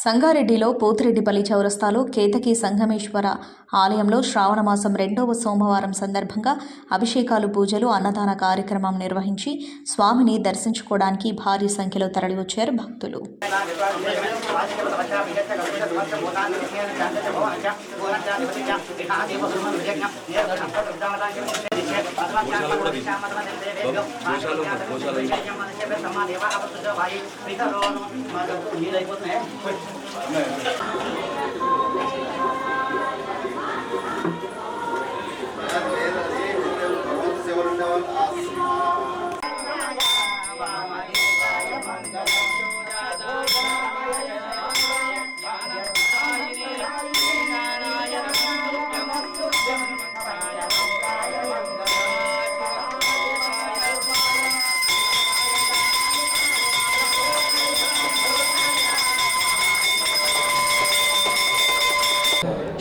సంగారెడ్డిలో పోతిరెడ్డిపల్లి చౌరస్తాలో కేతకి సంగమేశ్వర ఆలయంలో శ్రావణ మాసం రెండవ సోమవారం సందర్భంగా అభిషేకాలు పూజలు అన్నదాన కార్యక్రమం నిర్వహించి స్వామిని దర్శించుకోవడానికి భారీ సంఖ్యలో తరలివచ్చారు భక్తులు.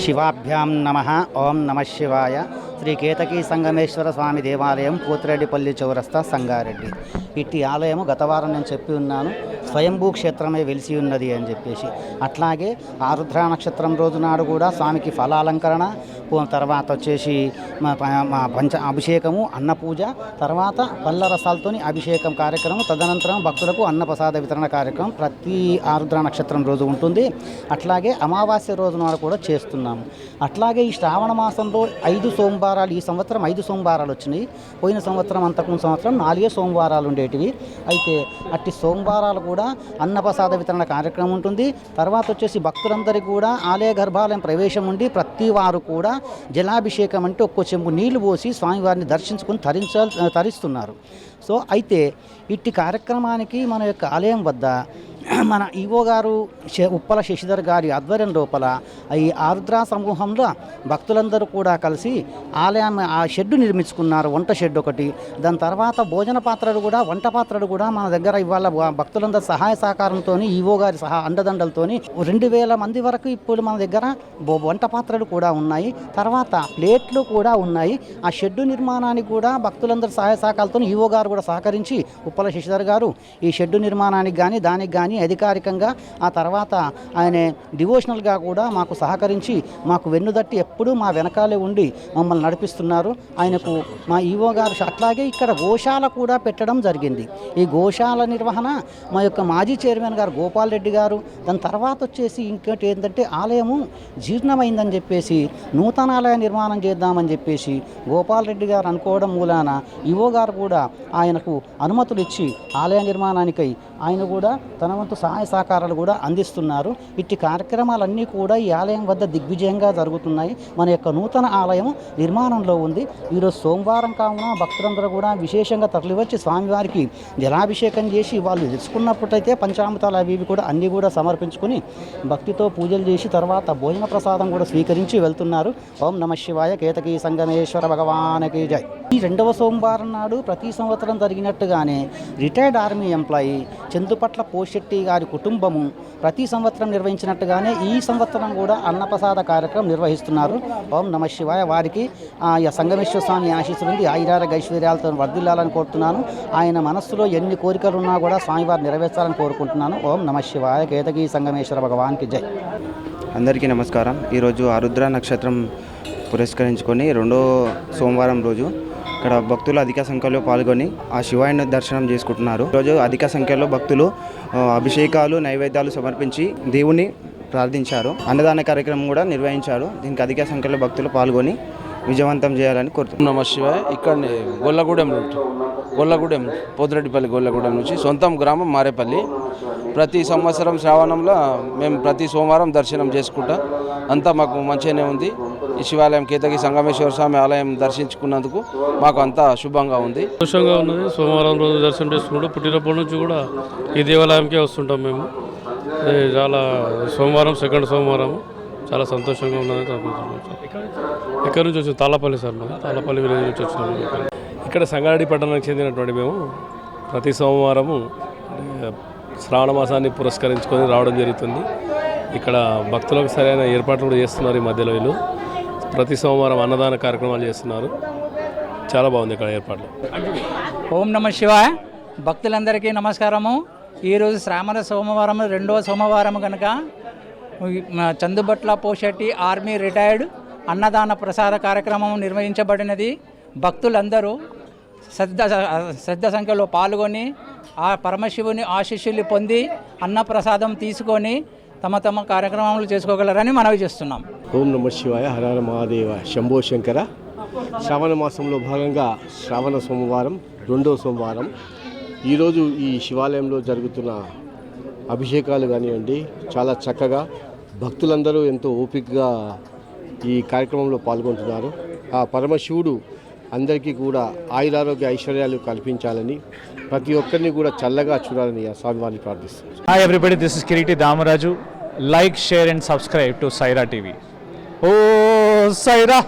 శివాభ్యాం నమ. ఓం నమ శివాయ. శ్రీ కేతకీ సంగమేశ్వర స్వామి దేవాలయం పూతిరెడ్డిపల్లి చౌరస్తా సంగారెడ్డి. ఇట్టి ఆలయము గత వారం నేను చెప్పి ఉన్నాను. స్వయంభూ క్షేత్రమే వెలిసి ఉన్నది అని చెప్పేసి. అట్లాగే ఆరుద్ర నక్షత్రం రోజు నాడు కూడా స్వామికి ఫలాలంకరణ తర్వాత వచ్చేసి మా మా పంచ అభిషేకము అన్న పూజ తర్వాత పళ్ళ రసాలతోని అభిషేకం కార్యక్రమం తదనంతరం భక్తులకు అన్నప్రసాద వితరణ కార్యక్రమం ప్రతి ఆరుద్ర నక్షత్రం రోజు ఉంటుంది. అట్లాగే అమావాస్య రోజునాడు కూడా చేస్తున్నాము. అట్లాగే ఈ శ్రావణ మాసంలో ఐదు సోమవారాలు ఈ సంవత్సరం ఐదు సోమవారాలు వచ్చినాయి. పోయిన సంవత్సరం అంతకుముందు సంవత్సరం నాలుగే సోమవారాలు ఉండేటివి. అయితే అట్టి సోమవారాలు కూడా అన్నప్రసాద వితరణ కార్యక్రమం ఉంటుంది. తర్వాత వచ్చేసి భక్తులందరికీ కూడా ఆలయ గర్భాలయం ప్రవేశం ఉండి ప్రతి వారు కూడా జలాభిషేకం అంటే ఒక్కో చెంబు నీళ్ళు పోసి స్వామివారిని దర్శించుకుని తరించాల్ తరిస్తున్నారు. సో అయితే ఇట్టి కార్యక్రమానికి మన యొక్క ఆలయం వద్ద మన ఈవో గారు ఉప్పల శశిధర్ గారి ఆధ్వర్యం లోపల ఈ ఆరుద్ర సమూహంలో భక్తులందరూ కూడా కలిసి ఆలయం ఆ షెడ్ నిర్మించుకున్నారు వంట షెడ్ ఒకటి. దాని తర్వాత భోజన పాత్రలు కూడా వంట పాత్రలు కూడా మన దగ్గర ఇవాళ భక్తులందరి సహాయ సహకారంతో ఈవో గారి సహా అండదండలతో రెండు వేల మంది వరకు ఇప్పుడు మన దగ్గర వంట పాత్రలు కూడా ఉన్నాయి. తర్వాత ప్లేట్లు కూడా ఉన్నాయి. ఆ షెడ్డు నిర్మాణానికి కూడా భక్తులందరి సహాయ సహకారాలతో ఈవో గారు కూడా సహకరించి ఉప్పల శశిధర్ గారు ఈ షెడ్డు నిర్మాణానికి కానీ దానికి కానీ అధికారికంగా ఆ తర్వాత ఆయన డివోషనల్గా కూడా మాకు సహకరించి మాకు వెన్నుదట్టి ఎప్పుడూ మా వెనకాలే ఉండి మమ్మల్ని నడిపిస్తున్నారు. ఆయనకు మా ఈవో గారు అట్లాగే ఇక్కడ గోశాల కూడా పెట్టడం జరిగింది. ఈ గోశాల నిర్వహణ మా యొక్క మాజీ చైర్మన్ గారు గోపాల్ రెడ్డి గారు దాని తర్వాత వచ్చేసి ఇంకోటి ఏంటంటే ఆలయము జీర్ణమైందని చెప్పేసి నూతన ఆలయ నిర్మాణం చేద్దామని చెప్పేసి గోపాల్ రెడ్డి గారు అనుకోవడం మూలాన ఈవో గారు కూడా ఆయనకు అనుమతులు ఇచ్చి ఆలయ నిర్మాణానికై ఆయన కూడా తన వంతు సహాయ సహకారాలు కూడా అందిస్తున్నారు. ఇట్టి కార్యక్రమాలన్నీ కూడా ఈ ఆలయం వద్ద దిగ్విజయంగా జరుగుతున్నాయి. మన యొక్క నూతన ఆలయం నిర్మాణంలో ఉంది. ఈరోజు సోమవారం కావున భక్తులందరూ కూడా విశేషంగా తరలివచ్చి స్వామివారికి జలాభిషేకం చేసి వాళ్ళు తెలుసుకున్నప్పుడైతే పంచామృతాలు అవి ఇవి కూడా అన్నీ కూడా సమర్పించుకుని భక్తితో పూజలు చేసి తర్వాత భోజన ప్రసాదం కూడా స్వీకరించి వెళ్తున్నారు. ఓం నమ శివాయ కేతకీ సంగమేశ్వర భగవానకి జై. ఈ రెండవ సోమవారం నాడు ప్రతి సంవత్సరం జరిగినట్టుగానే retired army employee Chandupatla Poshetti గారి కుటుంబము ప్రతి సంవత్సరం నిర్వహించినట్టుగానే ఈ సంవత్సరం కూడా అన్నప్రసాద కార్యక్రమం నిర్వహిస్తున్నారు. ఓం నమ శివాయ. వారికి ఆ సంగమేశ్వర స్వామి ఆశీస్సులుంది ఆయురార ఐశ్వర్యాలతో వర్ధిల్లాలని కోరుతున్నాను. ఆయన మనస్సులో ఎన్ని కోరికలు ఉన్నా కూడా స్వామివారు నెరవేర్చాలని కోరుకుంటున్నాను. ఓం నమ శివాయ. కేతకి సంగమేశ్వర భగవాన్కి జై. అందరికీ నమస్కారం. ఈరోజు ఆరుద్ర నక్షత్రం పురస్కరించుకొని రెండో సోమవారం రోజు ఇక్కడ భక్తులు అధిక సంఖ్యలో పాల్గొని ఆ శివాయిని దర్శనం చేసుకుంటున్నారు. రోజు అధిక సంఖ్యలో భక్తులు అభిషేకాలు నైవేద్యాలు సమర్పించి దేవుని ప్రార్థించారు. అన్నదాన కార్యక్రమం కూడా నిర్వహించారు. దీనికి అధిక సంఖ్యలో భక్తులు పాల్గొని విజయవంతం చేయాలని కోరుతున్నాం. నమ శివాయ. ఇక్కడ గొల్లగూడెం గొల్లగూడెం పోతిరెడ్డిపల్లి గొల్లగూడెం నుంచి సొంతం గ్రామం మారేపల్లి. ప్రతి సంవత్సరం శ్రావణంలో మేము ప్రతి సోమవారం దర్శనం చేసుకుంటా. అంతా మాకు మంచిగానే ఉంది. ఈ శివాలయం కేతకి సంగమేశ్వర స్వామి ఆలయం దర్శించుకున్నందుకు మాకు అంతా శుభంగా ఉంది. సంతోషంగా ఉన్నది. సోమవారం రోజు దర్శనం చేసుకుంటూ పుట్టినప్పటి నుంచి కూడా ఈ దేవాలయంకే వస్తుంటాం మేము. చాలా సోమవారం సెకండ్ సోమవారం. చాలా సంతోషంగా ఉన్నది. ఇక్కడ నుంచి వచ్చి తాళ్ళపల్లి సార్ మాది తాళ్ళపల్లి విలేజ్ నుంచి వచ్చినాము ఇక్కడ. సంగారెడ్డి పట్టణానికి చెందినటువంటి మేము ప్రతి సోమవారము శ్రావణ మాసాన్ని పురస్కరించుకొని రావడం జరుగుతుంది. ఇక్కడ భక్తులకు సరైన ఏర్పాట్లు కూడా చేస్తున్నారు ఈ మధ్యలో వీళ్ళు. ప్రతి సోమవారం అన్నదాన కార్యక్రమాలు చేస్తున్నారు. చాలా బాగుంది ఇక్కడ ఏర్పాట్లు. ఓం నమ శివ భక్తులందరికీ నమస్కారము. ఈరోజు శ్రావణ సోమవారం రెండవ సోమవారం కనుక చందుబట్ల పోషెట్టి ఆర్మీ రిటైర్డ్ అన్నదాన ప్రసార కార్యక్రమం నిర్వహించబడినది. భక్తులందరూ శ్రద్ధ శ్రద్ధ సంఖ్యలో పాల్గొని ఆ పరమశివుని ఆశీస్సులు పొంది అన్నప్రసాదం తీసుకొని తమ తమ కార్యక్రమాలు చేసుకోగలరని మనవి చేస్తున్నాం. ఓం నమ శివాయ హరహర మహాదేవ శంభో శంకర. శ్రావణ మాసంలో భాగంగా శ్రావణ సోమవారం రెండో సోమవారం. ఈరోజు ఈ శివాలయంలో జరుగుతున్న అభిషేకాలు కానివ్వండి చాలా చక్కగా భక్తులందరూ ఎంతో ఓపికగా ఈ కార్యక్రమంలో పాల్గొంటున్నారు. ఆ పరమశివుడు అందరికీ కూడా ఆయురారోగ్య ఐశ్వర్యాలు కల్పించాలని ప్రతి ఒక్కరిని కూడా చల్లగా చూడాలని స్వామివారిని ప్రార్థిస్తారు hi everybody this is Kireeti Damaraju like share and subscribe to Saira TV oh Sye Raa